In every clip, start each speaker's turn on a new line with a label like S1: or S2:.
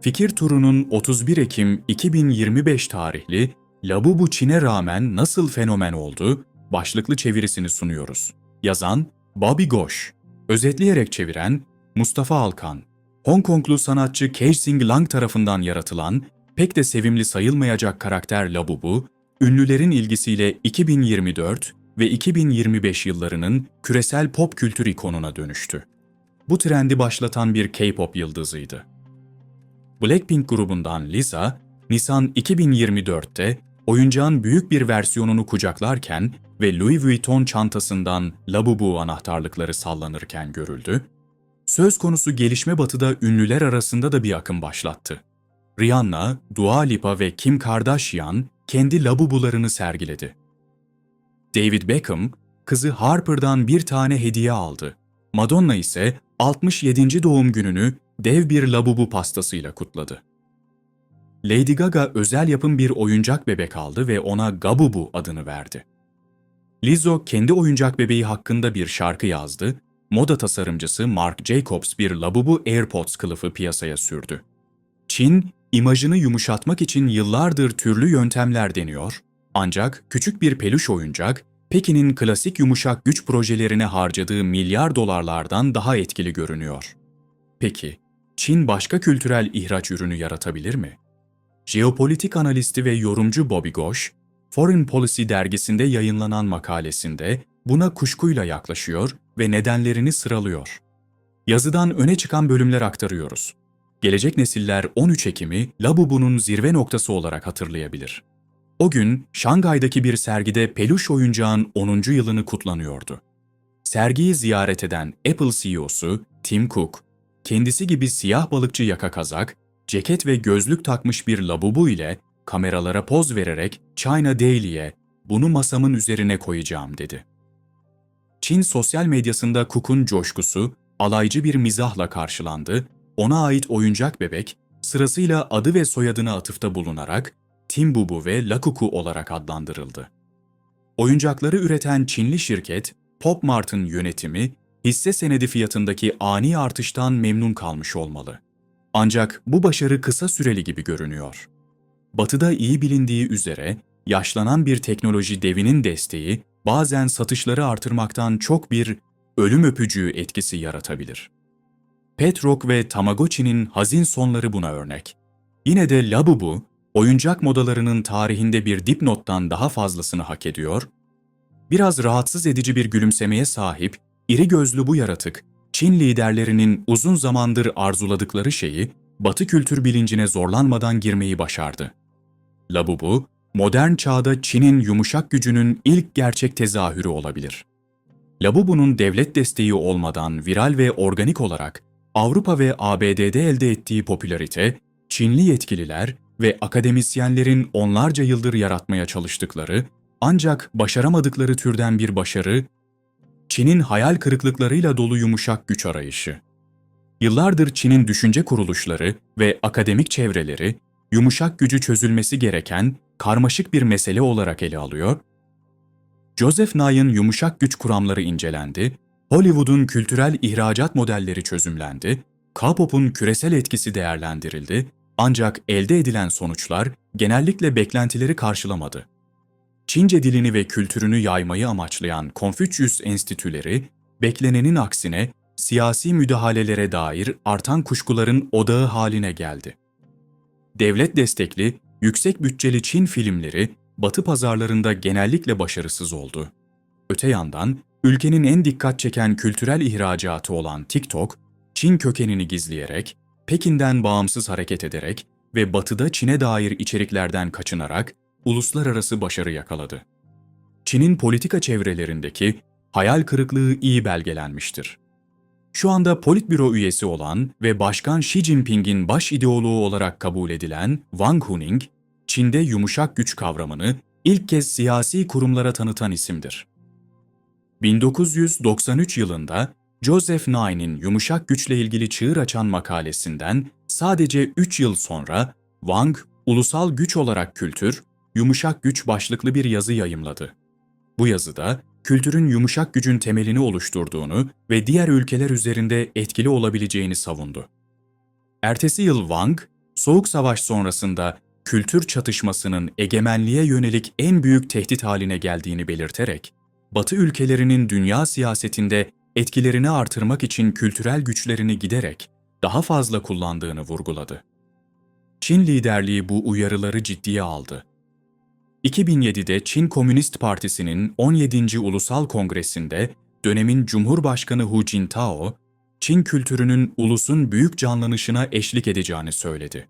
S1: Fikir turunun 31 Ekim 2025 tarihli Labubu Çin'e rağmen nasıl fenomen oldu başlıklı çevirisini sunuyoruz. Yazan Bobby Gosh, özetleyerek çeviren Mustafa Alkan. Hong Konglu sanatçı Kexing Lang tarafından yaratılan pek de sevimli sayılmayacak karakter Labubu, ünlülerin ilgisiyle 2024 ve 2025 yıllarının küresel pop kültür ikonuna dönüştü. Bu trendi başlatan bir K-pop yıldızıydı. Blackpink grubundan Lisa, Nisan 2024'te oyuncağın büyük bir versiyonunu kucaklarken ve Louis Vuitton çantasından Labubu anahtarlıkları sallanırken görüldü. Söz konusu gelişme batıda ünlüler arasında da bir akım başlattı. Rihanna, Dua Lipa ve Kim Kardashian kendi labubularını sergiledi. David Beckham, kızı Harper'dan bir tane hediye aldı. Madonna ise 67. doğum gününü dev bir labubu pastasıyla kutladı. Lady Gaga özel yapım bir oyuncak bebek aldı ve ona Gabubu adını verdi. Lizzo kendi oyuncak bebeği hakkında bir şarkı yazdı, moda tasarımcısı Marc Jacobs bir Labubu AirPods kılıfı piyasaya sürdü. Çin, imajını yumuşatmak için yıllardır türlü yöntemler deniyor, ancak küçük bir peluş oyuncak, Pekin'in klasik yumuşak güç projelerine harcadığı milyar dolarlardan daha etkili görünüyor. Peki, Çin başka kültürel ihraç ürünü yaratabilir mi? Jeopolitik analisti ve yorumcu Bobby Gosh, Foreign Policy dergisinde yayınlanan makalesinde buna kuşkuyla yaklaşıyor ve nedenlerini sıralıyor. Yazıdan öne çıkan bölümler aktarıyoruz. Gelecek nesiller 13 Ekim'i Labubu'nun zirve noktası olarak hatırlayabilir. O gün Şangay'daki bir sergide peluş oyuncağın 10. yılını kutlanıyordu. Sergiyi ziyaret eden Apple CEO'su Tim Cook, kendisi gibi siyah balıkçı yaka kazak, ceket ve gözlük takmış bir labubu ile kameralara poz vererek China Daily'e bunu masamın üzerine koyacağım dedi. Çin sosyal medyasında Cook'un coşkusu alaycı bir mizahla karşılandı, ona ait oyuncak bebek sırasıyla adı ve soyadına atıfta bulunarak Timbubu ve Lakuku olarak adlandırıldı. Oyuncakları üreten Çinli şirket Pop Mart'ın yönetimi hisse senedi fiyatındaki ani artıştan memnun kalmış olmalı. Ancak bu başarı kısa süreli gibi görünüyor. Batı'da iyi bilindiği üzere yaşlanan bir teknoloji devinin desteği bazen satışları artırmaktan çok bir ölüm öpücüğü etkisi yaratabilir. Petrock ve Tamagotchi'nin hazin sonları buna örnek. Yine de Labubu, oyuncak modalarının tarihinde bir dipnottan daha fazlasını hak ediyor, biraz rahatsız edici bir gülümsemeye sahip, iri gözlü bu yaratık, Çin liderlerinin uzun zamandır arzuladıkları şeyi, Batı kültür bilincine zorlanmadan girmeyi başardı. Labubu, modern çağda Çin'in yumuşak gücünün ilk gerçek tezahürü olabilir. Labubu'nun devlet desteği olmadan viral ve organik olarak Avrupa ve ABD'de elde ettiği popülarite, Çinli yetkililer ve akademisyenlerin onlarca yıldır yaratmaya çalıştıkları ancak başaramadıkları türden bir başarı, Çin'in hayal kırıklıklarıyla dolu yumuşak güç arayışı. Yıllardır Çin'in düşünce kuruluşları ve akademik çevreleri yumuşak gücü çözülmesi gereken karmaşık bir mesele olarak ele alıyor. Joseph Nye'ın yumuşak güç kuramları incelendi, Hollywood'un kültürel ihracat modelleri çözümlendi, K-pop'un küresel etkisi değerlendirildi ancak elde edilen sonuçlar genellikle beklentileri karşılamadı. Çince dilini ve kültürünü yaymayı amaçlayan Konfüçyüs enstitüleri, beklenenin aksine siyasi müdahalelere dair artan kuşkuların odağı haline geldi. Devlet destekli, yüksek bütçeli Çin filmleri Batı pazarlarında genellikle başarısız oldu. Öte yandan, ülkenin en dikkat çeken kültürel ihracatı olan TikTok, Çin kökenini gizleyerek, Pekin'den bağımsız hareket ederek ve Batı'da Çin'e dair içeriklerden kaçınarak uluslararası başarı yakaladı. Çin'in politika çevrelerindeki hayal kırıklığı iyi belgelenmiştir. Şu anda Politbüro üyesi olan ve Başkan Xi Jinping'in baş ideoloğu olarak kabul edilen Wang Huning, Çin'de yumuşak güç kavramını ilk kez siyasi kurumlara tanıtan isimdir. 1993 yılında Joseph Nye'nin yumuşak güçle ilgili çığır açan makalesinden sadece 3 yıl sonra Wang, ulusal güç olarak kültür, yumuşak güç başlıklı bir yazı yayımladı. Bu yazıda kültürün yumuşak gücün temelini oluşturduğunu ve diğer ülkeler üzerinde etkili olabileceğini savundu. Ertesi yıl Wang, Soğuk Savaş sonrasında kültür çatışmasının egemenliğe yönelik en büyük tehdit haline geldiğini belirterek, Batı ülkelerinin dünya siyasetinde etkilerini artırmak için kültürel güçlerini giderek daha fazla kullandığını vurguladı. Çin liderliği bu uyarıları ciddiye aldı. 2007'de Çin Komünist Partisi'nin 17. Ulusal Kongresi'nde dönemin Cumhurbaşkanı Hu Jintao, Çin kültürünün ulusun büyük canlanışına eşlik edeceğini söyledi.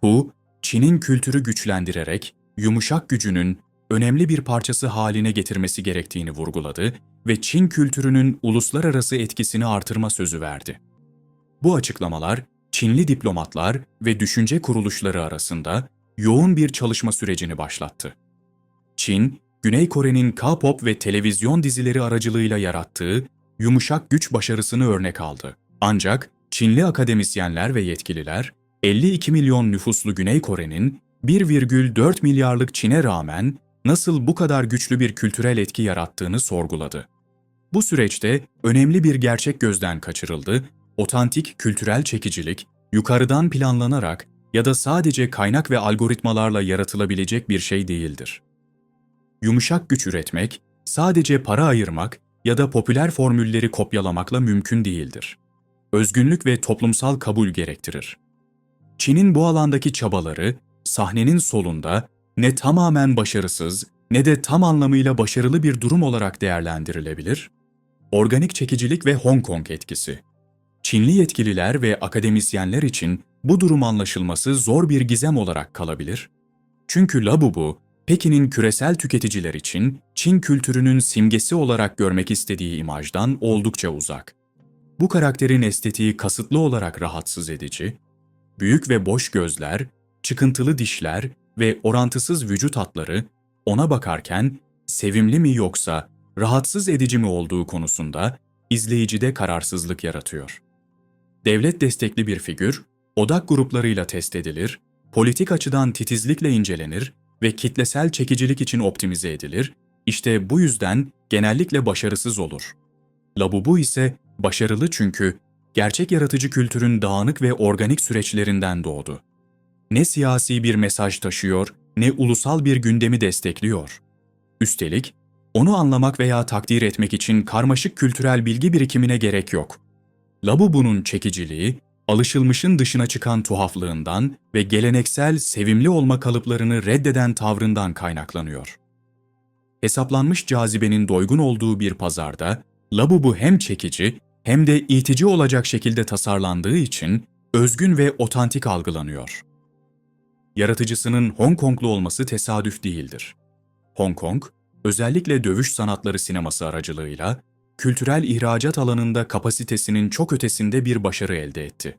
S1: Hu, Çin'in kültürü güçlendirerek yumuşak gücünün önemli bir parçası haline getirmesi gerektiğini vurguladı ve Çin kültürünün uluslararası etkisini artırma sözü verdi. Bu açıklamalar Çinli diplomatlar ve düşünce kuruluşları arasında yoğun bir çalışma sürecini başlattı. Çin, Güney Kore'nin K-pop ve televizyon dizileri aracılığıyla yarattığı yumuşak güç başarısını örnek aldı. Ancak Çinli akademisyenler ve yetkililer 52 milyon nüfuslu Güney Kore'nin 1,4 milyarlık Çin'e rağmen nasıl bu kadar güçlü bir kültürel etki yarattığını sorguladı. Bu süreçte önemli bir gerçek gözden kaçırıldı, otantik kültürel çekicilik yukarıdan planlanarak ya da sadece kaynak ve algoritmalarla yaratılabilecek bir şey değildir. Yumuşak güç üretmek, sadece para ayırmak ya da popüler formülleri kopyalamakla mümkün değildir. Özgünlük ve toplumsal kabul gerektirir. Çin'in bu alandaki çabaları, sahnenin solunda ne tamamen başarısız ne de tam anlamıyla başarılı bir durum olarak değerlendirilebilir. Organik çekicilik ve Hong Kong etkisi. Çinli yetkililer ve akademisyenler için bu durum anlaşılması zor bir gizem olarak kalabilir. Çünkü Labubu, Pekin'in küresel tüketiciler için Çin kültürünün simgesi olarak görmek istediği imajdan oldukça uzak. Bu karakterin estetiği kasıtlı olarak rahatsız edici, büyük ve boş gözler, çıkıntılı dişler ve orantısız vücut hatları ona bakarken sevimli mi yoksa rahatsız edici mi olduğu konusunda izleyicide kararsızlık yaratıyor. Devlet destekli bir figür, odak gruplarıyla test edilir, politik açıdan titizlikle incelenir ve kitlesel çekicilik için optimize edilir, işte bu yüzden genellikle başarısız olur. Labubu ise başarılı çünkü gerçek yaratıcı kültürün dağınık ve organik süreçlerinden doğdu. Ne siyasi bir mesaj taşıyor, ne ulusal bir gündemi destekliyor. Üstelik, onu anlamak veya takdir etmek için karmaşık kültürel bilgi birikimine gerek yok. Labubu'nun çekiciliği, alışılmışın dışına çıkan tuhaflığından ve geleneksel sevimli olma kalıplarını reddeden tavrından kaynaklanıyor. Hesaplanmış cazibenin doygun olduğu bir pazarda, Labubu hem çekici hem de itici olacak şekilde tasarlandığı için özgün ve otantik algılanıyor. Yaratıcısının Hong Konglu olması tesadüf değildir. Hong Kong, özellikle dövüş sanatları sineması aracılığıyla kültürel ihracat alanında kapasitesinin çok ötesinde bir başarı elde etti.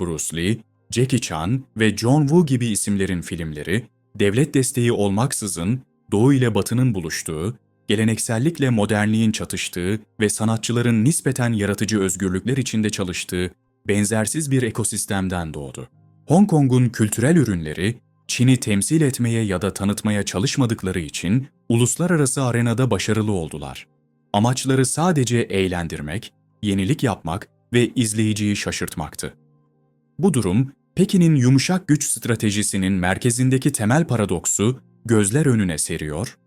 S1: Bruce Lee, Jackie Chan ve John Woo gibi isimlerin filmleri, devlet desteği olmaksızın Doğu ile Batı'nın buluştuğu, geleneksellikle modernliğin çatıştığı ve sanatçıların nispeten yaratıcı özgürlükler içinde çalıştığı benzersiz bir ekosistemden doğdu. Hong Kong'un kültürel ürünleri, Çin'i temsil etmeye ya da tanıtmaya çalışmadıkları için uluslararası arenada başarılı oldular. Amaçları sadece eğlendirmek, yenilik yapmak ve izleyiciyi şaşırtmaktı. Bu durum, Pekin'in yumuşak güç stratejisinin merkezindeki temel paradoksu gözler önüne seriyor.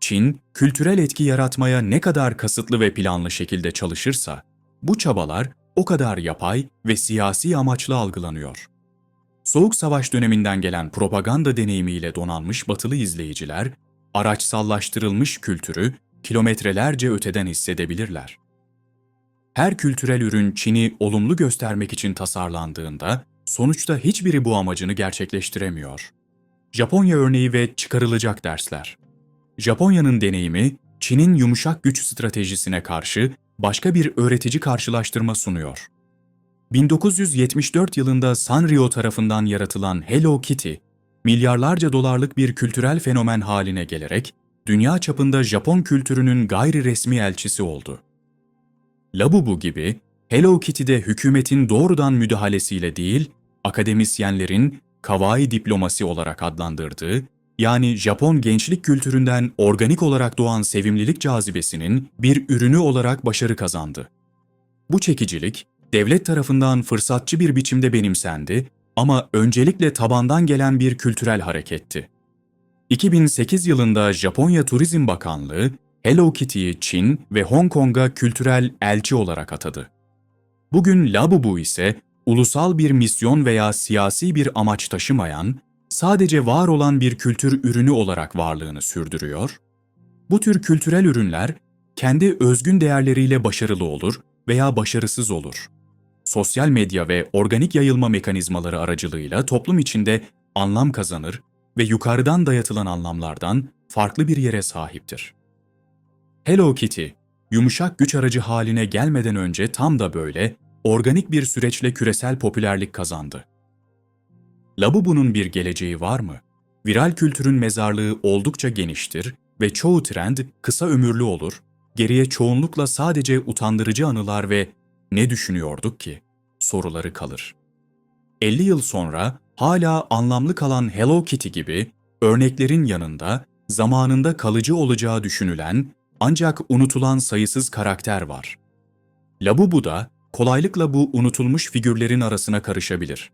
S1: Çin, kültürel etki yaratmaya ne kadar kasıtlı ve planlı şekilde çalışırsa, bu çabalar o kadar yapay ve siyasi amaçlı algılanıyor. Soğuk Savaş döneminden gelen propaganda deneyimiyle donanmış batılı izleyiciler, araçsallaştırılmış kültürü kilometrelerce öteden hissedebilirler. Her kültürel ürün Çin'i olumlu göstermek için tasarlandığında sonuçta hiçbiri bu amacını gerçekleştiremiyor. Japonya örneği ve çıkarılacak dersler. Japonya'nın deneyimi Çin'in yumuşak güç stratejisine karşı başka bir öğretici karşılaştırma sunuyor. 1974 yılında Sanrio tarafından yaratılan Hello Kitty, milyarlarca dolarlık bir kültürel fenomen haline gelerek dünya çapında Japon kültürünün gayri resmi elçisi oldu. Labubu gibi Hello Kitty'de hükümetin doğrudan müdahalesiyle değil, akademisyenlerin kawaii diplomasi olarak adlandırdığı, yani Japon gençlik kültüründen organik olarak doğan sevimlilik cazibesinin bir ürünü olarak başarı kazandı. Bu çekicilik, devlet tarafından fırsatçı bir biçimde benimsendi ama öncelikle tabandan gelen bir kültürel hareketti. 2008 yılında Japonya Turizm Bakanlığı Hello Kitty'yi Çin ve Hong Kong'a kültürel elçi olarak atadı. Bugün Labubu ise ulusal bir misyon veya siyasi bir amaç taşımayan, sadece var olan bir kültür ürünü olarak varlığını sürdürüyor. Bu tür kültürel ürünler kendi özgün değerleriyle başarılı olur veya başarısız olur. Sosyal medya ve organik yayılma mekanizmaları aracılığıyla toplum içinde anlam kazanır ve yukarıdan dayatılan anlamlardan farklı bir yere sahiptir. Hello Kitty, yumuşak güç aracı haline gelmeden önce tam da böyle organik bir süreçle küresel popülerlik kazandı. Labubu'nun bir geleceği var mı? Viral kültürün mezarlığı oldukça geniştir ve çoğu trend kısa ömürlü olur, geriye çoğunlukla sadece utandırıcı anılar ve ne düşünüyorduk ki soruları kalır. 50 yıl sonra hala anlamlı kalan Hello Kitty gibi örneklerin yanında zamanında kalıcı olacağı düşünülen ancak unutulan sayısız karakter var. Labubu da kolaylıkla bu unutulmuş figürlerin arasına karışabilir.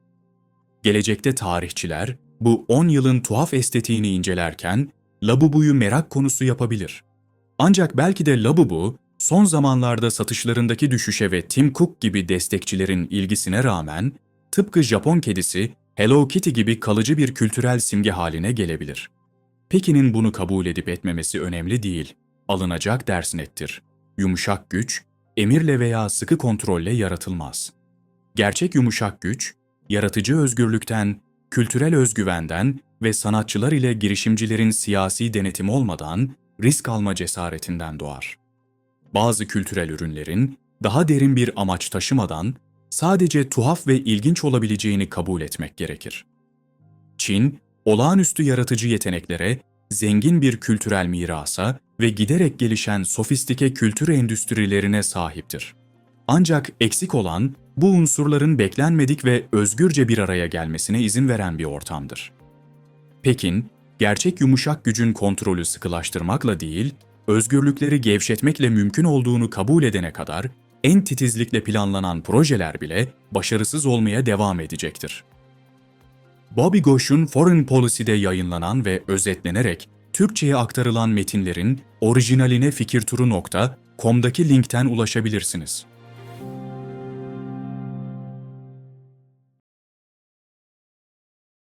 S1: Gelecekte tarihçiler bu 10 yılın tuhaf estetiğini incelerken Labubu'yu merak konusu yapabilir. Ancak belki de Labubu son zamanlarda satışlarındaki düşüşe ve Tim Cook gibi destekçilerin ilgisine rağmen tıpkı Japon kedisi Hello Kitty gibi kalıcı bir kültürel simge haline gelebilir. Pekin'in bunu kabul edip etmemesi önemli değil. Alınacak ders nettir. Yumuşak güç, emirle veya sıkı kontrolle yaratılmaz. Gerçek yumuşak güç, yaratıcı özgürlükten, kültürel özgüvenden ve sanatçılar ile girişimcilerin siyasi denetim olmadan risk alma cesaretinden doğar. Bazı kültürel ürünlerin daha derin bir amaç taşımadan sadece tuhaf ve ilginç olabileceğini kabul etmek gerekir. Çin, olağanüstü yaratıcı yeteneklere, zengin bir kültürel mirasa ve giderek gelişen sofistike kültür endüstrilerine sahiptir. Ancak eksik olan bu unsurların beklenmedik ve özgürce bir araya gelmesine izin veren bir ortamdır. Pekin, gerçek yumuşak gücün kontrolü sıkılaştırmakla değil, özgürlükleri gevşetmekle mümkün olduğunu kabul edene kadar en titizlikle planlanan projeler bile başarısız olmaya devam edecektir. Bobby Gosh'un Foreign Policy'de yayınlanan ve özetlenerek Türkçe'ye aktarılan metinlerin orijinaline fikirturu.com'daki linkten ulaşabilirsiniz.